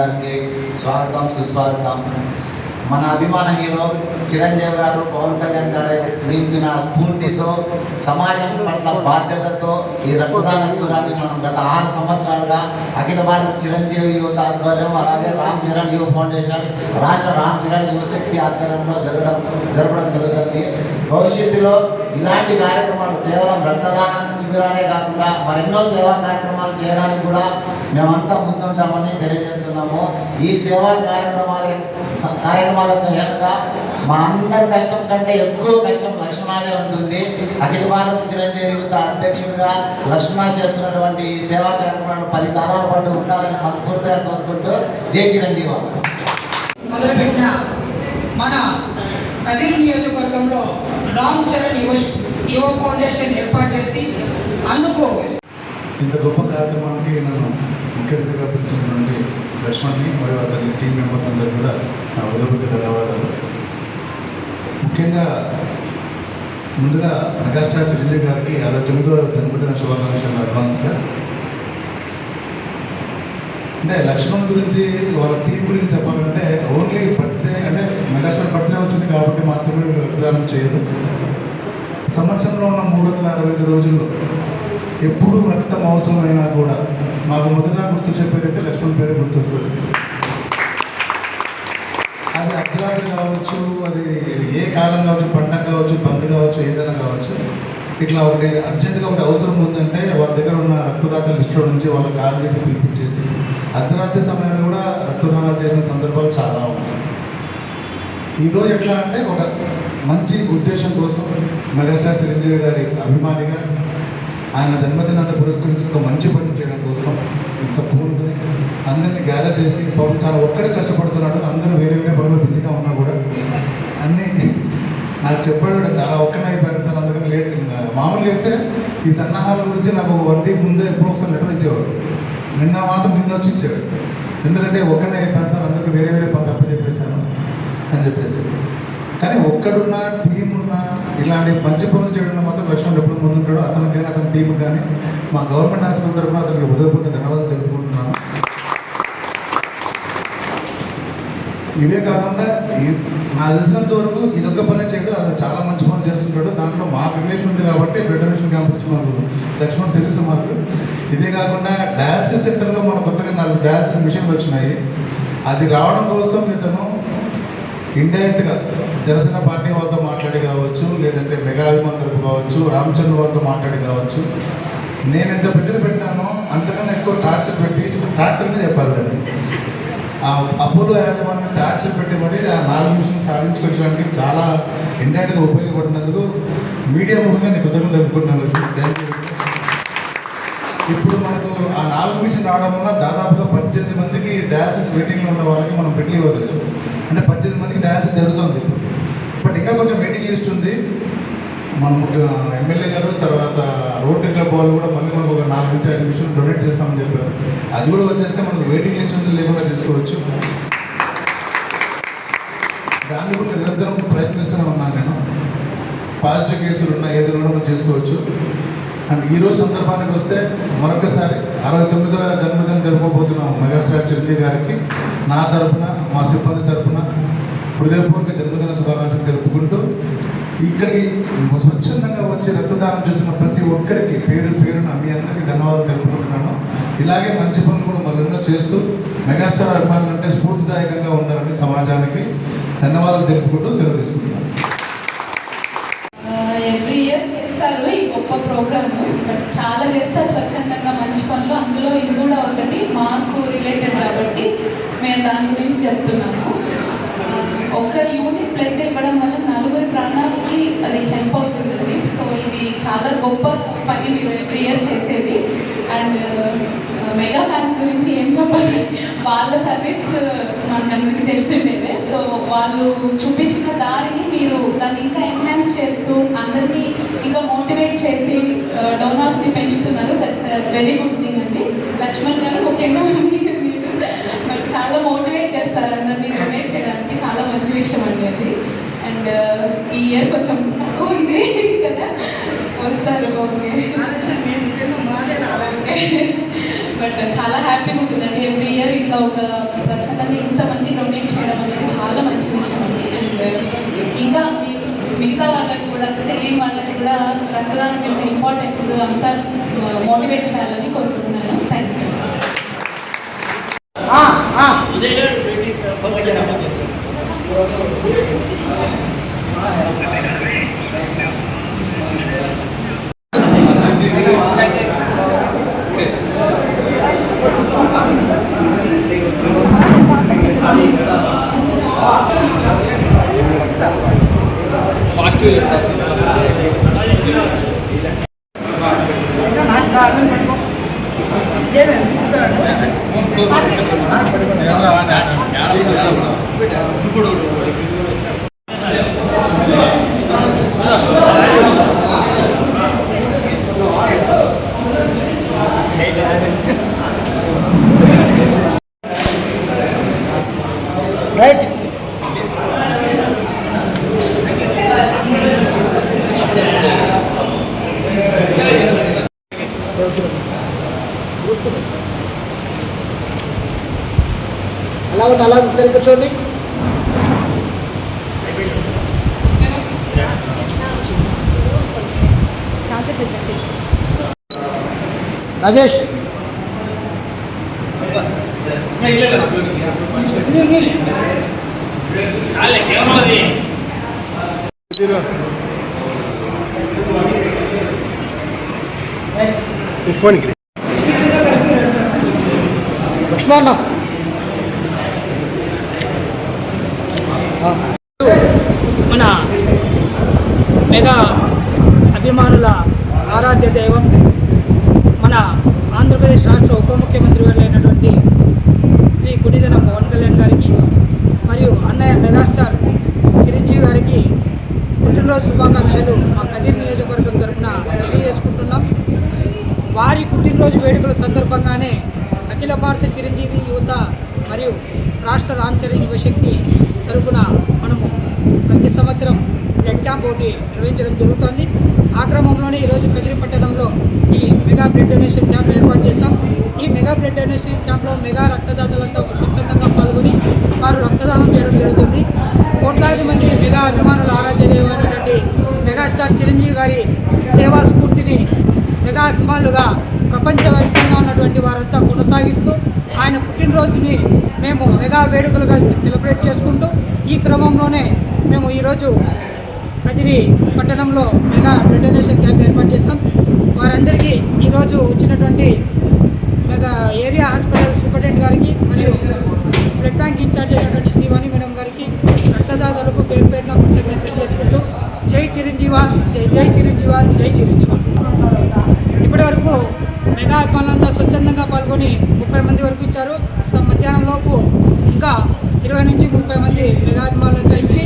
గారికి స్వాగతం సుస్వాగతం. మన అభిమాన హీరో చిరంజీవి గారు పవన్ కళ్యాణ్ గారు చూసిన స్ఫూర్తితో సమాజం పట్ల బాధ్యతతో ఈ రక్తదాన శిబిరాన్ని మనం గత ఆరు సంవత్సరాలుగా అఖిల భారత చిరంజీవి యువత ఆధ్వర్యం అలాగే రామ్ చరణ్ యువ ఫౌండేషన్ రాష్ట్ర రామ్ చరణ్ యువశక్తి ఆధ్వర్యంలో జరగడం జరపడం జరుగుతుంది. భవిష్యత్తులో ఇలాంటి కార్యక్రమాలు కేవలం రక్తదాన శిబిరాలే కాకుండా మరెన్నో సేవా కార్యక్రమాలు చేయడానికి కూడా మేమంతా ముందుంటామని తెలియజేస్తున్నాము. ఈ సేవా కార్యక్రమాల కార్యక్రమాలకు వెనుక మా అందరి కష్టం కంటే ఎక్కువ కష్టం లక్ష్మణాదే ఉంటుంది. అఖిల భారత చిరంజీవి యువత అధ్యక్షుడిగా లక్ష్మణ చేస్తున్నటువంటి ఈ సేవా కార్యక్రమాలు పది కాలాల పాటు ఉండాలని మనస్ఫూర్తిగా కోరుకుంటూ జై చిరంజీవ మొదలుపెట్టిన మన కదిరి నియోజకవర్గంలో రామ్ చరణ్ యువ యువ ఫౌండేషన్ ఏర్పాటు చేసి అందుకు ఇంత గొప్ప కార్యక్రమానికి నన్ను ముఖ్య అతిథిగా పిలిచినటువంటి లక్ష్మణ్ని మరియు అతని టీం మెంబర్స్ అందరూ కూడా నా ఉదయపూర్తి ధన్యవాదాలు. ముఖ్యంగా ముందుగా మెగాస్టార్ చిరంజీవి గారికి అరవై తొమ్మిదో జన్మదిన శుభాకాంక్షలు అడ్వాన్స్గా. అంటే లక్ష్మణ్ గురించి వాళ్ళ టీం గురించి చెప్పాలంటే ఓన్లీ బర్త్డే అంటే మెగాస్టార్ బర్త్డే వచ్చింది కాబట్టి మాత్రమే వీళ్ళు రక్తదానం చేయదు సంవత్సరంలో ఉన్న మూడు వందల అరవై ఐదు రోజుల్లో ఎప్పుడు రక్తం అవసరమైనా కూడా మాకు మొదట గుర్తు చెప్పేదైతే లక్ష్మణ్ పేరే గుర్తొస్తుంది. అది అర్ధరాత్రి కావచ్చు అది ఏ కాలం కావచ్చు పండగ కావచ్చు పంది కావచ్చు ఏదైనా కావచ్చు ఇట్లా ఒకటి అర్జెంటుగా ఒకటి అవసరం ఉందంటే వాళ్ళ దగ్గర ఉన్న రక్తదాత లిస్టులో నుంచి వాళ్ళు కాల్ చేసి పిలిపించేసి అర్ధరాత్రి సమయంలో కూడా రక్తదానాలు చేసిన సందర్భాలు చాలా ఉన్నాయి. ఈరోజు ఎట్లా అంటే ఒక మంచి ఉద్దేశం కోసం మెగాస్టార్ చిరంజీవి గారి అభిమానిగా ఆయన జన్మదినాన్ని పురస్కరించి ఒక మంచి పని చేయడం కోసం ఇంత పూర్తి అందరినీ గ్యాదర్ చేసి పాపం చాలా ఒక్కడే కష్టపడుతున్నాడు. అందరూ వేరే వేరే పనులు బిజీగా ఉన్నా కూడా అన్నీ నాకు చెప్పాడు కూడా చాలా ఒక్కనే అయిపోయాను సార్. అందుకని లేట్ మామూలుగా అయితే ఈ సన్నాహాల గురించి నాకు వడ్డీ వన్ వీక్ ముందే ఎప్పుడో ఒకసారి లెటర్ ఇచ్చేవాడు. నిన్న మాత్రం నిన్న వచ్చి ఇచ్చాడు ఎందుకంటే ఒక్కనే అయిపోయాను సార్. అందరికీ వేరే వేరే పనులు అప్పచెప్పేశాను అని చెప్పేసి. కానీ ఒక్కడున్న టీం ఉన్న ఇలాంటి మంచి పనులు చేయడంలో మాత్రం లక్ష్మణ్ ఎప్పుడు ముందుంటాడు అతనికి కానీ అతని టీం కానీ మా గవర్నమెంట్ హాస్పిటల్ తరఫున అతనికి హృదయపూర్వక ధన్యవాదాలు తెలుపుకుంటున్నాను. ఇవే కాకుండా ఈ- నాకు తెలిసినంత వరకు ఒక్క పని చేయడం అతను చాలా మంచి పని చేస్తుంటాడు. దాంట్లో మా రిలేషన్ ఉంది కాబట్టి బ్లడ్ డొనేషన్ క్యాంప్ వచ్చి మాకు లక్ష్మణ్ తెలుసు మాకు. ఇదే కాకుండా డయాలసిస్ సెంటర్లో మన కొత్తగా నాలుగు డయాలసిస్ మిషన్లు వచ్చినాయి. అది రావడం కోసం ఇతను ఇండైరెక్ట్గా జనసేన పార్టీ వద్ద మాట్లాడి కావచ్చు లేదంటే మెగా అభిమాన్ తరపు కావచ్చు రామచంద్ర వారితో మాట్లాడి కావచ్చు. నేను ఎంత బిడ్డలు పెట్టానో అంతకన్నా ఎక్కువ టార్చర్ పెట్టి టార్చర్నే చెప్పాలి దాన్ని. ఆ అపోలో యాజమాన్యం టార్చర్ పెట్టి మరి ఆ నాలుగు నిమిషం సాధించుకోవడానికి చాలా ఇండైరెక్ట్గా ఉపయోగపడినందుకు మీడియా ముఖంగా నేను కృతజ్ఞత తెలుపుకుంటున్నాను. ఇప్పుడు మనకు ఆ నాలుగు నిమిషం రావడం వల్ల దాదాపుగా పద్దెనిమిది మందికి డయాలసిస్ వెయిటింగ్లో ఉన్న వాళ్ళకి మనం పెట్టి ఇవ్వలేదు అంటే పద్దెనిమిది మందికి డయాలసిస్ జరుగుతుంది. బట్ ఇంకా కొంచెం వెయిటింగ్ లిస్ట్ ఉంది. మన ఎమ్మెల్యే గారు తర్వాత రోడ్ క్లబ్ వాళ్ళు కూడా మళ్ళీ మనకు ఒక నాలుగు నుంచి ఐదు నిమిషాలు డొనేట్ చేస్తామని చెప్పారు. అది కూడా వచ్చేస్తే మనకు వెయిటింగ్ లిస్ట్ ఉంది లేకుండా తీసుకోవచ్చు. దాన్ని కూడా నిరంతరం ప్రయత్నిస్తూనే ఉన్నాను నేను. పాజిటివ్ కేసులు ఉన్న ఏదైనా కూడా మనం చేసుకోవచ్చు. అండ్ ఈ రోజు సందర్భానికి వస్తే మరొకసారి అరవై తొమ్మిదవ జన్మదినం జరుపుకోబోతున్నాం మెగాస్టార్ చిరంజీవి గారికి నా తరపున మా సిబ్బంది తరఫున హృదయపూర్వక ఇక్కడికి స్వచ్ఛందంగా వచ్చి రక్తదానం చేస్తున్న ప్రతి ఒక్కరికి పేరు పేరున మీ అందరికీ ధన్యవాదాలు తెలుపుకుంటున్నాను. ఇలాగే మంచి పనులు కూడా మళ్ళీ చేస్తూ మెగాస్టార్ అభిమానులు అంటే స్ఫూర్తిదాయకంగా ఉండాలని సమాజానికి ధన్యవాదాలు తెలుపుకుంటూ సెలవు తీసుకుంటున్నాను. ఎవ్రీ ఇయర్ చేస్తారు ఈ గొప్ప ప్రోగ్రామ్. బట్ చాలా చేస్తారు స్వచ్ఛందంగా మంచి పనులు. అందులో ఇది కూడా ఒకటి మాకు రిలేటెడ్ కాబట్టి మేము దాని గురించి చెప్తున్నాము. ఒక యూనిట్ ప్లేట్ ఇవ్వడం వల్ల అది హెల్ప్ అవుతుందండి సో ఇది చాలా గొప్ప పని మీరు ఎవ్రీ ఇయర్ చేసేది. అండ్ మెగా ఫ్యాన్స్ గురించి ఏం చెప్పాలి? వాళ్ళ సర్వీస్ uh, మనకందరికీ తెలిసిండేదే. సో వాళ్ళు చూపించిన దారిని మీరు దాన్ని ఇంకా ఎన్హాన్స్ చేస్తూ అందరినీ ఇంకా మోటివేట్ చేసి uh, డోనర్స్ని పెంచుతున్నారు. దట్స్ వెరీ గుడ్ థింగ్ అండి. లక్ష్మణ్ గారు ముఖ్యంగా మీరు చాలా మోటివేట్ చేస్తారు అందరినీ డొనేట్ చేయడానికి. చాలా మంచి విషయం అండి అది. అండ్ ఈ ఇయర్ కొంచెం తక్కువ ఉంది కదా? వస్తారు ఓకే. బట్ చాలా హ్యాపీగా ఉంటుందండి. ఎవ్రీ ఇయర్ ఇట్లా ఒక స్వచ్ఛందంగా ఇంతమంది డొనేట్ చేయడం అనేది చాలా మంచి విషయం అండి. అండ్ ఇంకా మీ- మిగతా వాళ్ళకి కూడా తెలియని వాళ్ళకి కూడా రక్తదానం యొక్క ఇంపార్టెన్స్ అంతా uh, మోటివేట్ చేయాలని కోరుకుంటున్నాను. థ్యాంక్ యూ ఫాస్ట్ ఏమే రైట్ అలా ఉంది అలా ఉంది సరిగ్గా చూడండి. రాజేష్ లక్ష్మణ మన మెగా అభిమానుల ఆరాధ్య దైవం మన ఆంధ్రప్రదేశ్ రాష్ట్ర ఉప ముఖ్యమంత్రి అయినటువంటి శ్రీ కుడిదన పవన్ కళ్యాణ్ గారికి మరియు అన్నయ్య మెగాస్టార్ చిరంజీవి గారికి పుట్టినరోజు శుభాకాంక్షలు మా కదిరి నియోజకవర్గం తరఫున తెలియజేసుకుంటున్నాం. వారి పుట్టినరోజు వేడుకల సందర్భంగానే అఖిల భారత చిరంజీవి యువత మరియు రాష్ట్ర రామచరణ్ యువశక్తి తరఫున మనము ప్రతి సంవత్సరం బ్లడ్ క్యాంప్ ఒకటి నిర్వహించడం జరుగుతోంది. ఆ క్రమంలోనే ఈరోజు కదిరి పట్టణంలో ఈ మెగా బ్లడ్ డొనేషన్ క్యాంప్ ఏర్పాటు చేశాం. ఈ మెగా బ్లడ్ డొనేషన్ క్యాంప్లో మెగా రక్తదాతలతో స్వచ్ఛందంగా పాల్గొని వారు రక్తదానం చేయడం జరుగుతుంది. కోట్లాది మంది మెగా అభిమానుల ఆరాధ్య దైవమైనటువంటి మెగాస్టార్ చిరంజీవి గారి సేవా స్ఫూర్తిని మెగా అభిమానులుగా ప్రపంచవ్యాప్తంగా ఉన్నటువంటి వారంతా కొనసాగిస్తూ ఆయన పుట్టినరోజుని మేము మెగా వేడుకలుగా సెలబ్రేట్ చేసుకుంటూ ఈ క్రమంలోనే మేము ఈరోజు కదిరి పట్టణంలో మెగా బ్లడ్ డొనేషన్ క్యాంప్ ఏర్పాటు చేశాం వారందరికీ ఈరోజు వచ్చినటువంటి మెగా ఏరియా హాస్పిటల్ సూపరింటెండెంట్ గారికి మరియు బ్లడ్ బ్యాంక్ ఇన్ఛార్జ్ అయినటువంటి శ్రీవాణి మేడం గారికి రక్తదాతలకు పేరు పేరున కృతజ్ఞత తెలియజేసుకుంటూ జై చిరంజీవ జై జై చిరంజీవ జై చిరంజీవ. ఇప్పటి వరకు మెగా అభిమానులంతా స్వచ్ఛందంగా పాల్గొని ముప్పై మంది వరకు ఇచ్చారు. స- మధ్యాహ్నం లోపు ఇంకా ఇరవై నుంచి ముప్పై మంది మెగా అభిమానులంతా ఇచ్చి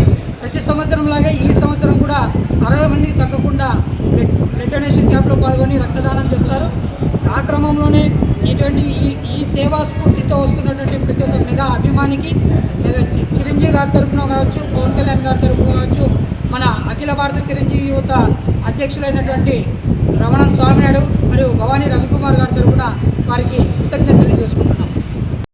ప్రతి సంవత్సరం లాగే ఈ సంవత్సరం కూడా అరవై మందికి తగ్గకుండా బ్లడ్ డొనేషన్ క్యాంప్లో పాల్గొని రక్తదానం చేస్తారు. ఆ క్రమంలోనే ఇటువంటి ఈ ఈ సేవా స్ఫూర్తితో వస్తున్నటువంటి ప్రతి ఒక్క మెగా అభిమానికి మెగా చి- చిరంజీవి గారి తరపున కావచ్చు పవన్ కళ్యాణ్ గారి తరపున కావచ్చు మన అఖిల భారత చిరంజీవి యువత అధ్యక్షులైనటువంటి రమణ స్వామినాయుడు మరియు భవానీ రవికుమార్ గారి తరపున వారికి కృతజ్ఞత